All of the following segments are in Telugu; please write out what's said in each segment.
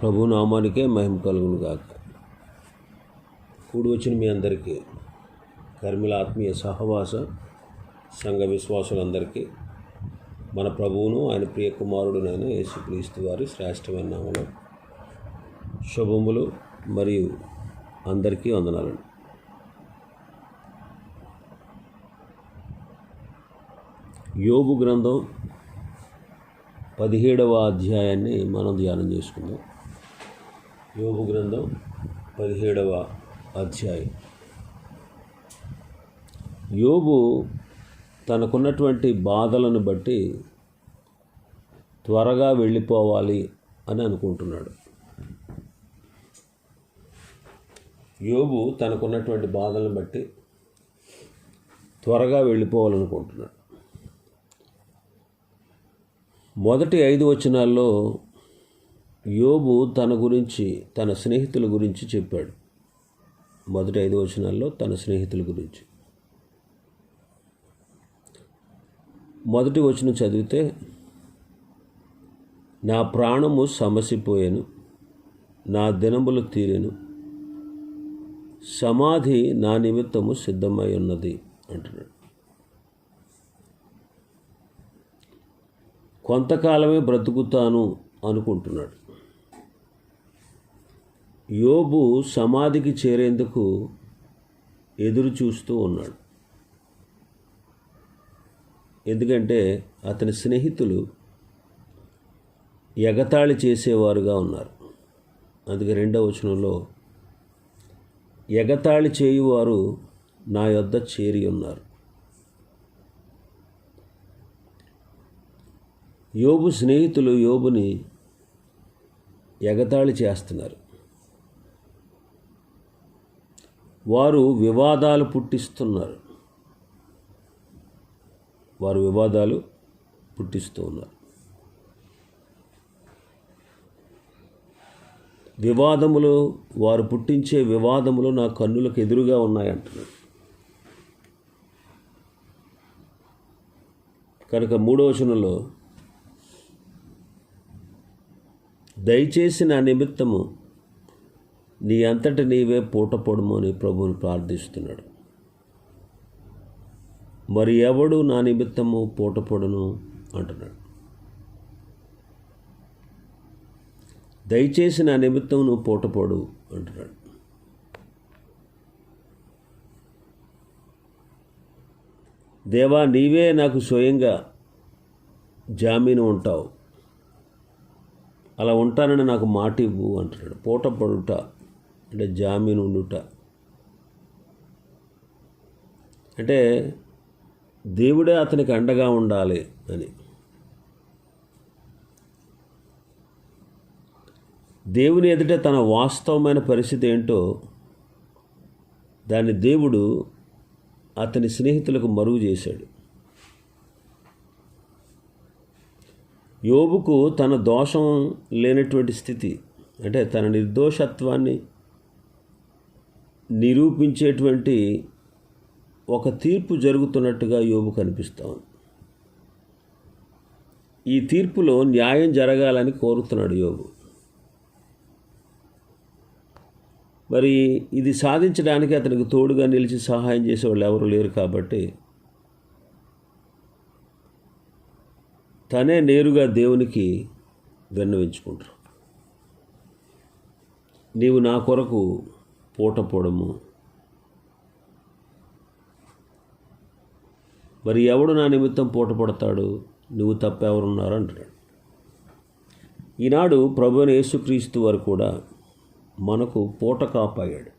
ప్రభు నామానికే మహిమ కలుగును గాక. కూడి వచ్చిన మీ అందరికీ కర్మిల ఆత్మీయ సహవాస సంఘ విశ్వాసులందరికీ మన ప్రభువును ఆయన ప్రియ కుమారుడునైన యేసుక్రీస్తు వారి శ్రేష్టమైన నామలు శుభములు మరియు అందరికీ వందనాలండి. యోగు గ్రంథం పదిహేడవ అధ్యాయాన్ని మనం ధ్యానం చేసుకుందాం. యోగు గ్రంథం పదిహేడవ అధ్యాయం. యోగు తనకున్నటువంటి బాధలను బట్టి త్వరగా వెళ్ళిపోవాలి అని అనుకుంటున్నాడు. యోగు తనకున్నటువంటి బాధలను బట్టి త్వరగా వెళ్ళిపోవాలనుకుంటున్నాడు. మొదటి ఐదు వచనాల్లో యోబు తన గురించి తన స్నేహితుల గురించి చెప్పాడు. మొదటి ఐదు వచనాల్లో తన స్నేహితుల గురించి. మొదటి వచనం చదివితే నా ప్రాణము సమసిపోయాను నా దినములు తీరెను సమాధి నా నిమిత్తము సిద్ధమై ఉన్నది అంటున్నాడు. కొంతకాలమే బ్రతుకుతాను అనుకుంటున్నాడు. యోబు సమాధికి చేరేందుకు ఎదురు చూస్తూ ఉన్నాడు. ఎందుకంటే అతని స్నేహితులు ఎగతాళి చేసేవారుగా ఉన్నారు. అందుకే రెండవ వచనంలో ఎగతాళి చేయువారు నా యొద్ద చేరి ఉన్నారు. యోబు స్నేహితులు యోబుని ఎగతాళి చేస్తున్నారు. వారు వివాదాలు పుట్టిస్తున్నారు. వారు వివాదాలు పుట్టిస్తూ ఉన్నారు. వివాదములు వారు పుట్టించే వివాదములు నా కన్నులకు ఎదురుగా ఉన్నాయంటున్నారు. కనుక మూడవ వచనంలో దయచేసి నా నిమిత్తము నీ అంతటి నీవే పూట అని ప్రభువుని ప్రార్థిస్తున్నాడు. మరి ఎవడు నా నిమిత్తము పూట పొడును అంటున్నాడు. దయచేసి నా నిమిత్తం నువ్వు పూటపోడు అంటున్నాడు. దేవా నీవే నాకు స్వయంగా జామీను ఉంటావు. అలా ఉంటానని నాకు మాట ఇవ్వు అంటున్నాడు. పూట పడుట అంటే జామీను ఉండుట. అంటే దేవుడే అతనికి అండగా ఉండాలి అని. దేవుని ఎదుట తన వాస్తవమైన పరిస్థితి ఏంటో దాన్ని దేవుడు అతని స్నేహితులకు మరుగు చేశాడు. యోబుకు తన దోషం లేనటువంటి స్థితి అంటే తన నిర్దోషత్వాన్ని నిరూపించేటువంటి ఒక తీర్పు జరుగుతున్నట్టుగా యోబు కనిపిస్తాం ఈ తీర్పులో న్యాయం జరగాలని కోరుతున్నాడు యోబు. మరి ఇది సాధించడానికి అతనికి తోడుగా నిలిచి సహాయం చేసేవాళ్ళు ఎవరు లేరు కాబట్టి తనే నేరుగా దేవునికి విన్నవించుకుంటారు. నీవు నా కొరకు పూట పోవడము మరి ఎవడు నా నిమిత్తం పూట పడతాడు నువ్వు తప్ప ఎవరున్నారు అంటాడు ఈనాడు ప్రభుని యేసుక్రీస్తు వారు కూడా మనకు పూట కాపాడాడు.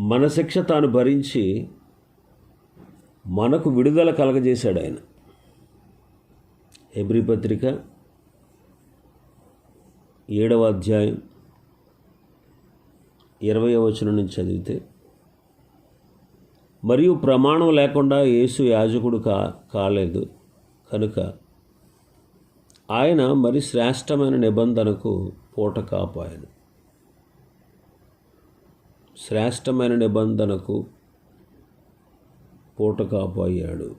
మన శిక్ష తాను భరించి మనకు విడుదల కలగజేశాడు ఆయన. ఎబ్రి పత్రిక ఏడవ అధ్యాయం ఇరవై వచనం నుంచి చదివితే మరియు ప్రమాణం లేకుండా యేసు యాజకుడు కా కాలేదు. కనుక ఆయన మరి శ్రేష్టమైన నిబంధనకు పూట కాపాయను. శ్రేష్టమైన నిబంధనకు పూట కాపాయాడు.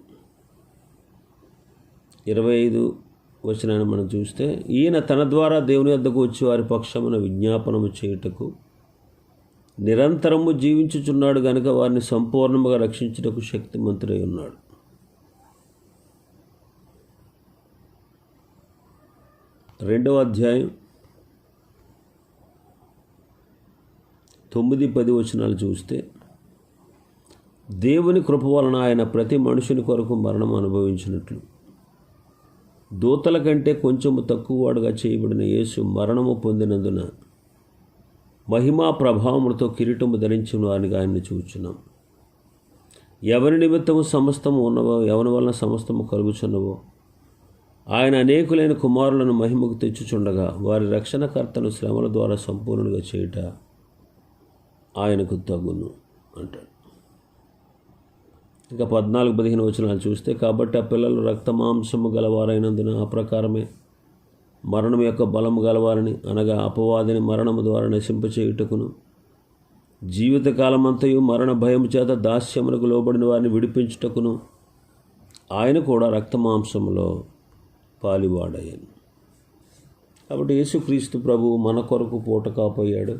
ఇరవై ఐదు వచనాన్ని మనం చూస్తే ఈయన తన ద్వారా దేవుని వద్దకు వచ్చి వారి పక్షమున విజ్ఞాపనము చేయుటకు నిరంతరము జీవించుచున్నాడు గనుక వారిని సంపూర్ణముగా రక్షించుటకు శక్తిమంతుడై ఉన్నాడు. రెండవ అధ్యాయం తొమ్మిది పది వచనాలు చూస్తే దేవుని కృప వలన ఆయన ప్రతి మనుషుని కొరకు మరణం అనుభవించినట్లు. దూతల కంటే కొంచెము తక్కువవాడుగా చేయబడిన యేసు మరణము పొందినందున మహిమా ప్రభావములతో కిరీటము ధరించిన వారిని ఆయన్ని చూచున్నాం. ఎవరి నిమిత్తము సమస్తము ఉన్నవో ఎవరి వలన సమస్తము కలుగుచున్నవో ఆయన అనేకులైన కుమారులను మహిమకు తెచ్చుచుండగా వారి రక్షణకర్తను శ్రమల ద్వారా సంపూర్ణంగా చేయుట ఆయనకు తగును అంటాడు. ఇంకా పద్నాలుగు పదిహేను వచనాలు చూస్తే కాబట్టి ఆ పిల్లలు రక్తమాంసము గలవారైనందున ఆ ప్రకారమే మరణం యొక్క బలము గలవారని అనగా అపవాదిని మరణము ద్వారా నశింపచేయుటకును. జీవితకాలమంతయు మరణ భయం చేత దాస్యములకు లోబడిన వారిని విడిపించుటకును. ఆయన కూడా రక్తమాంసంలో పాలివాడయ్యాను. కాబట్టి యేసుక్రీస్తు ప్రభు మన కొరకు పూట కాపోయాడు.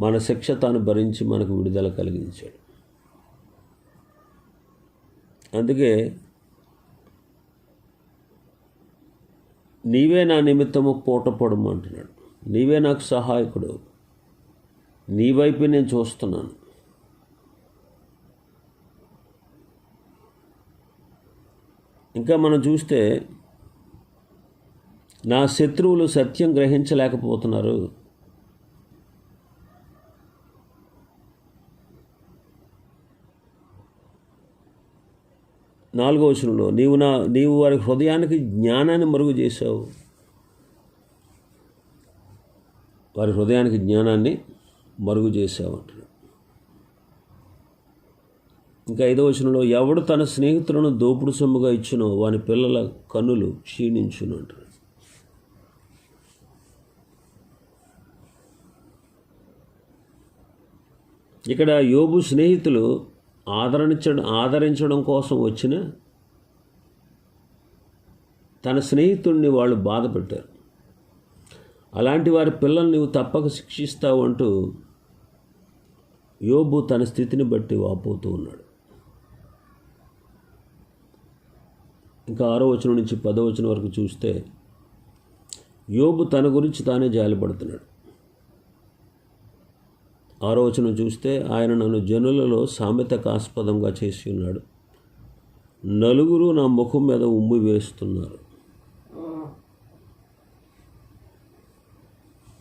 మన శిక్ష తాను భరించి మనకు విడుదల కలిగించాడు. అందుకే నీవే నా నిమిత్తము పూటపడము అంటున్నాడు. నీవే నాకు సహాయకుడు. నీ వైపు నేను చూస్తున్నాను. ఇంకా మనం చూస్తే నా శత్రువులు సత్యం గ్రహించలేకపోతున్నారు. నాలుగో వచనంలో నీవు నా నీవు వారి హృదయానికి జ్ఞానాన్ని మరుగు చేశావు. వారి హృదయానికి జ్ఞానాన్ని మరుగు చేసావు అంటున్నాడు ఇంకా ఐదో వచనంలో ఎవడు తన స్నేహితులను దోపుడు సొమ్ముగా ఇచ్చినో వాని పిల్లల కన్నులు క్షీణించును అంటాడు. ఇక్కడ యోబు స్నేహితులు ఆదరించడం ఆదరించడం కోసం వచ్చిన తన స్నేహితుడిని వాళ్ళు బాధపెట్టారు. అలాంటి వారి పిల్లల్ని నువ్వు తప్పక శిక్షిస్తావు అంటూ యోబు తన స్థితిని బట్టి వాపోతూ ఉన్నాడు. ఇంకా ఆరో వచనం నుంచి పదో వచనం వరకు చూస్తే యోబు తన గురించి తానే జాలిపడుతున్నాడు. ఆలోచన చూస్తే ఆయన నన్ను జనులలో సామెతకాస్పదంగా చేసి ఉన్నాడు. నలుగురు నా ముఖం మీద ఉమ్మి వేస్తున్నారు.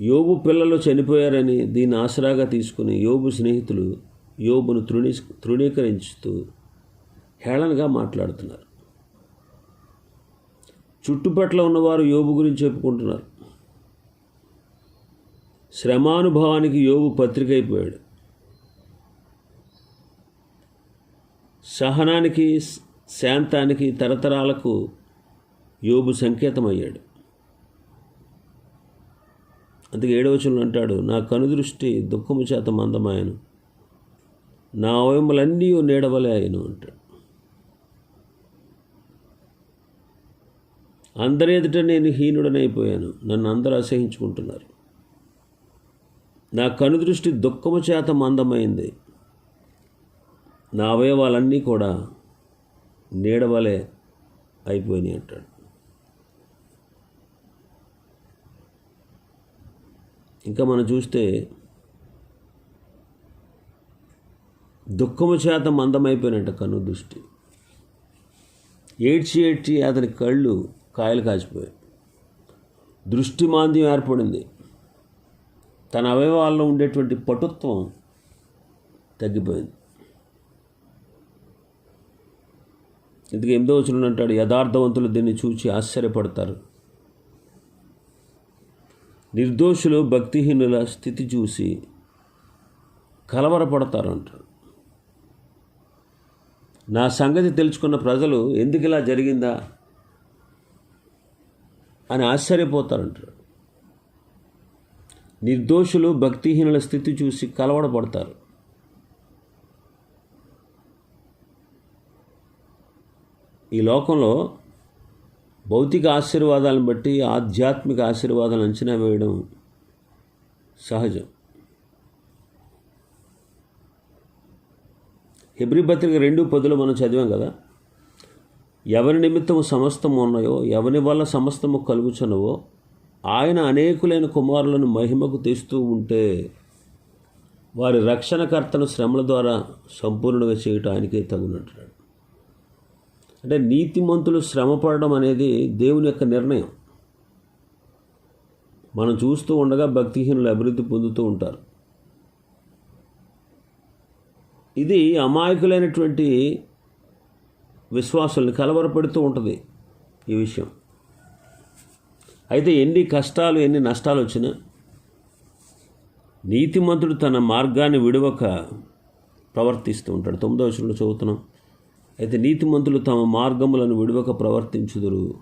యోబు పిల్లలు చనిపోయారని దీన్ని ఆసరాగా తీసుకుని యోబు స్నేహితులు యోబును తృణీ తృణీకరించుతూ హేళనగా మాట్లాడుతున్నారు. చుట్టుపట్ల ఉన్నవారు యోబు గురించి చెప్పుకుంటున్నారు. శ్రమానుభవానికి యోగు పత్రిక అయిపోయాడు సహనానికి శాంతానికి తరతరాలకు యోబు సంకేతమయ్యాడు. అందుకే ఏడవచనం అంటాడు నా కనుదృష్టి దుఃఖము చేత మందమాయను. నా అవయములన్నీ నీడవలే అయ్యను అంటాడు. అందరి ఎదుట నేను హీనుడనైపోయాను. నన్ను అందరూ అసహించుకుంటున్నారు. నా కనుదృష్టి దుఃఖము చేత మందమైంది. నా అవయవాలన్నీ కూడా నీడవలే అయిపోయినాయి అంటాడు. ఇంకా మనం చూస్తే దుఃఖము చేత మందమైపోయినట్ట కను దృష్టి. ఏడ్చి ఏడ్చి అతని కళ్ళు కాయలు కాచిపోయాయి. దృష్టి మాంద్యం ఏర్పడింది. తన అవయవాల్లో ఉండేటువంటి పటుత్వం తగ్గిపోయింది. ఇందుకు ఎనిమిదో వచ్చిన అంటాడు యథార్థవంతులు దీన్ని చూచి ఆశ్చర్యపడతారు. నిర్దోషులు భక్తిహీనుల స్థితి చూసి కలవరపడతారు అంటారు నా సంగతి తెలుసుకున్న ప్రజలు ఎందుకు ఇలా జరిగిందా అని ఆశ్చర్యపోతారంటారు. నిర్దోషులు భక్తిహీనుల స్థితి చూసి కలవడపడతారు ఈ లోకంలో భౌతిక ఆశీర్వాదాలను బట్టి ఆధ్యాత్మిక ఆశీర్వాదాలు అంచనా వేయడం సహజం. హెబ్రి పత్రిక రెండు పదులు మనం చదివాం కదా? ఎవరి నిమిత్తము సమస్తము ఉన్నాయో ఎవరి వల్ల సమస్తము కలుగుచున్నవో ఆయన అనేకులైన కుమారులను మహిమకు తెస్తూ ఉంటే వారి రక్షణకర్తను శ్రమల ద్వారా సంపూర్ణంగా చేయటం ఆయనకే తగునంటున్నాడు. అంటే నీతిమంతులు శ్రమపడడం అనేది దేవుని యొక్క నిర్ణయం. మనం చూస్తూ ఉండగా భక్తిహీనులు అభివృద్ధి పొందుతూ ఉంటారు. ఇది అమాయకులైనటువంటి విశ్వాసుల్ని కలవరపడుతూ ఉంటుంది ఈ విషయం. అయితే ఎన్ని కష్టాలు ఎన్ని నష్టాలు వచ్చినా నీతిమంతుడు తన మార్గాన్ని విడవక ప్రవర్తిస్తూ ఉంటాడు. తొమ్మిదవ వచనంలో చదువుతున్నాం. అయితే నీతిమంతులు తమ మార్గములను విడవక ప్రవర్తించుదురు.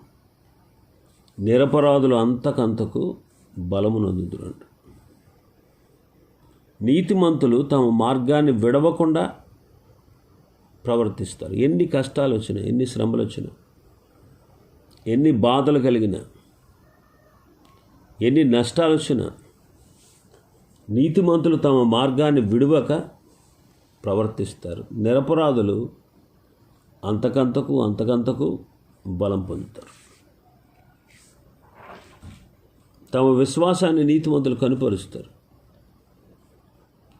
నిరపరాధులు అంతకంతకు బలమునందుదురు అంట నీతిమంతులు తమ మార్గాన్ని విడవకుండా ప్రవర్తిస్తారు. ఎన్ని కష్టాలు వచ్చినా ఎన్ని శ్రమలు వచ్చినా ఎన్ని బాధలు కలిగినా ఎన్ని నష్టాలు వచ్చినా నీతిమంతులు తమ మార్గాన్ని విడవక ప్రవర్తిస్తారు. నిరపరాధులు అంతకంతకు అంతకంతకు బలం పొందుతారు. తమ విశ్వాసాన్ని నీతిమంతులు కనుపరుస్తారు.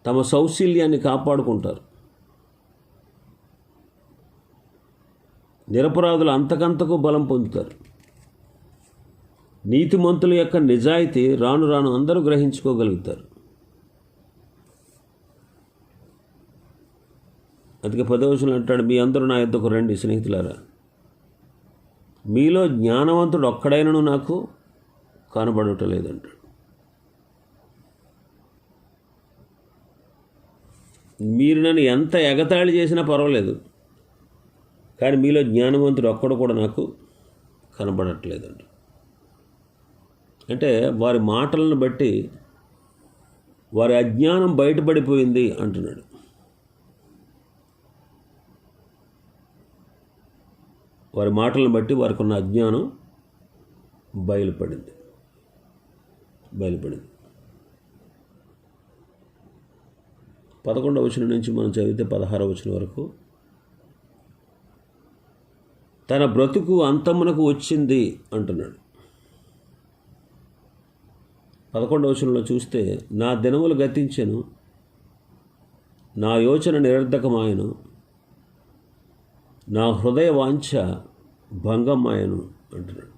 తమ సౌశీల్యాన్ని కాపాడుకుంటారు. నిరపరాధులు అంతకంతకు బలం పొందుతారు. నీతిమంతుల యొక్క నిజాయితీ రాను రాను అందరూ గ్రహించుకోగలుగుతారు. అందుకే పదవశులు అంటాడు మీ అందరూ నా యొద్దకు రండి స్నేహితులారా. మీలో జ్ఞానవంతుడు ఒక్కడైనను నాకు కనబడటం లేదంటాడు. మీరు నన్ను ఎంత ఎగతాళి చేసినా పర్వాలేదు కానీ మీలో జ్ఞానవంతుడు ఒక్కడు కూడా నాకు కనబడట్లేదండి అంటే వారి మాటలను బట్టి వారి అజ్ఞానం బయటపడిపోయింది అంటున్నాడు. వారి మాటలను బట్టి వారికి ఉన్న అజ్ఞానం బయలుపడింది. బయలుపడింది. పదకొండవ వచనం నుంచి మనం చదివితే పదహారవ వచనం వరకు తన బ్రతుకు అంతమునకు వచ్చింది అంటున్నాడు. పదకొండవ వచనంలో చూస్తే నా దినములు గతించెను నా యోచన నిరర్ధకమాయను నా హృదయ వాంఛ భంగమాయను అంటున్నాడు.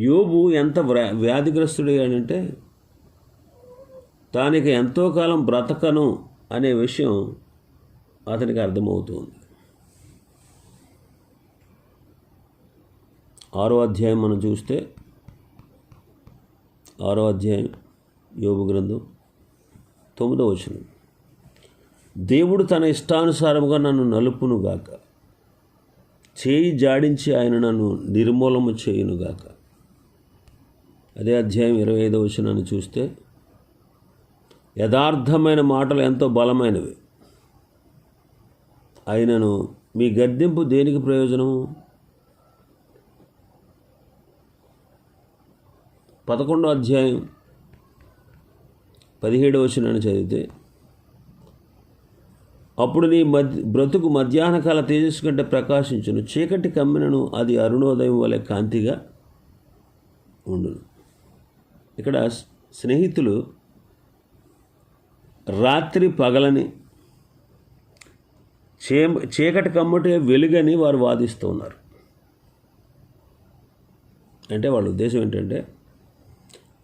యోబు ఎంత వ్యాధిగ్రస్తుడయ్యాడంటే తానికి ఎంతో కాలం బ్రతకను అనే విషయం అతనికి అర్థమవుతుంది. ఆరో అధ్యాయం మనం చూస్తే ఆరో అధ్యాయం యోగు గ్రంథం తొమ్మిదో వచనం. దేవుడు తన ఇష్టానుసారముగా నన్ను నలుపునుగాక చేయి జాడించి ఆయన నన్ను నిర్మూలము చేయునుగాక అదే అధ్యాయం ఇరవై ఐదో వచనాన్ని చూస్తే యథార్థమైన మాటలు ఎంతో బలమైనవి. అయినను మీ గద్దెంపు దేనికి ప్రయోజనము? పదకొండో అధ్యాయం పదిహేడో వచనాన్ని చదివితే అప్పుడు నీ మధ్య బ్రతుకు మధ్యాహ్నకాల తేజస్సు కంటే ప్రకాశించును. చీకటి కమ్మినను అది అరుణోదయం వలె కాంతిగా ఉండును. ఇక్కడ స్నేహితులు రాత్రి పగలని చే చీకటి కమ్మటే వెలుగని వారు వాదిస్తూ ఉన్నారు. అంటే వాళ్ళ ఉద్దేశం ఏంటంటే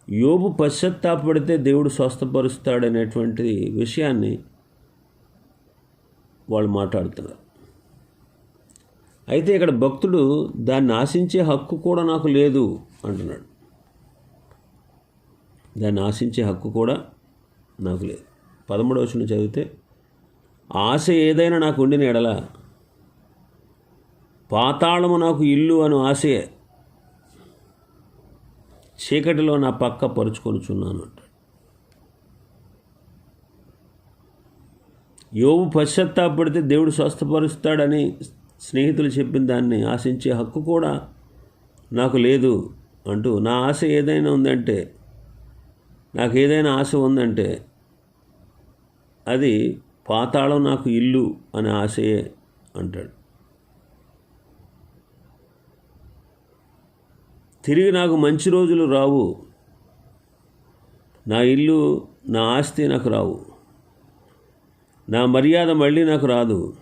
యోబు పశ్చత్తాపడితే దేవుడు స్వస్థపరుస్తాడనేటువంటి విషయాన్ని వాళ్ళు మాట్లాడుతున్నారు. అయితే ఇక్కడ భక్తుడు దాన్ని ఆశించే హక్కు కూడా నాకు లేదు అంటున్నాడు. దాన్ని ఆశించే హక్కు కూడా నాకు లేదు. పదమూడవ వచనం చదివితే ఆశ ఏదైనా నాకు ఉండిన ఎడల పాతాళము నాకు ఇల్లు అను ఆశయే. చీకటిలో నా పక్క పరుచుకొనుచున్నాను అంటాడు. యోగు పశ్చత్తాపడితే దేవుడు స్వస్థపరుస్తాడని స్నేహితులు చెప్పిన దాన్ని ఆశించే హక్కు కూడా నాకు లేదు అంటూ నా ఆశ ఏదైనా ఉందంటే నాకు ఏదైనా ఆశ ఉందంటే అది పాతాళం నాకు ఇల్లు అనే ఆశయే అంటాడు. తిరిగి నాకు మంచి రోజులు రావు. నా ఇల్లు నా ఆస్తి నాకు రావు. నా మర్యాద మళ్ళీ నాకు రాదు.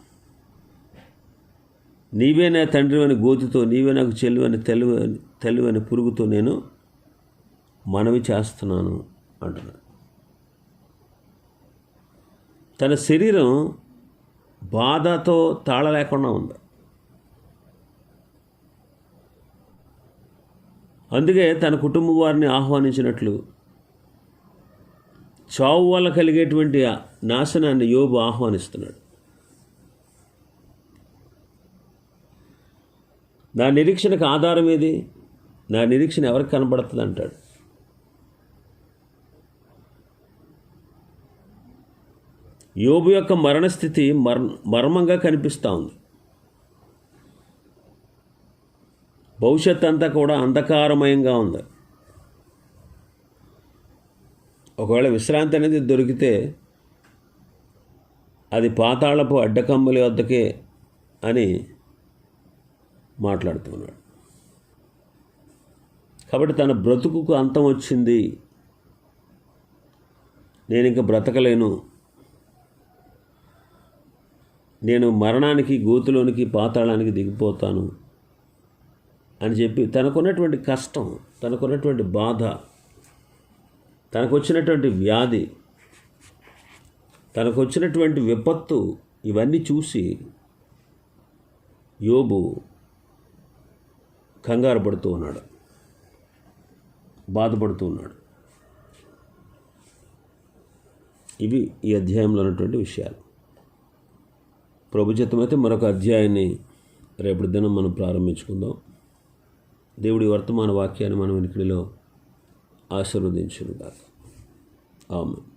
నీవే నా తండ్రి అని గోతితో నీవే నాకు చెల్లువని తెలివని తెలివని పురుగుతో నేను మనవి చేస్తున్నాను అంటున్నాను తన శరీరం బాధతో తాళలేకుండా ఉంది. అందుకే తన కుటుంబ వారిని ఆహ్వానించినట్లు. చావు వల్ల కలిగేటువంటి నాశనాన్ని యోబు ఆహ్వానిస్తున్నాడు. నా నిరీక్షణకు ఆధారం ఏది? నా నిరీక్షణ ఎవరికి కనబడుతుంది అంటాడు యోబు యొక్క మరణస్థితి మర్ మర్మంగా కనిపిస్తూ ఉంది. భవిష్యత్ అంతా కూడా అంధకారమయంగా ఉంది. ఒకవేళ విశ్రాంతి అనేది దొరికితే అది పాతాళపు అడ్డకమ్మలి వద్దకే అని మాట్లాడుతున్నాడు. కాబట్టి తన బ్రతుకుకు అంతం వచ్చింది. నేను ఇంక బ్రతకలేను. నేను మరణానికి గోతులోనికి పాతాళానికి దిగిపోతాను. అని చెప్పి తనకున్నటువంటి కష్టం తనకున్నటువంటి బాధ తనకు వచ్చినటువంటి వ్యాధి తనకు వచ్చినటువంటి విపత్తు ఇవన్నీ చూసి యోబు కంగారు పడుతూ ఉన్నాడు. బాధపడుతూ ఉన్నాడు. ఇవి ఈ అధ్యాయంలో ఉన్నటువంటి విషయాలు. ప్రభుత్వమైతే మరొక అధ్యాయాన్ని రేపటి దినం మనం ప్రారంభించుకుందాం. దేవుడి వర్తమాన వాక్యాన్ని మనం ఇక్కడిలో ఆశీర్వదించుగాక ఆమె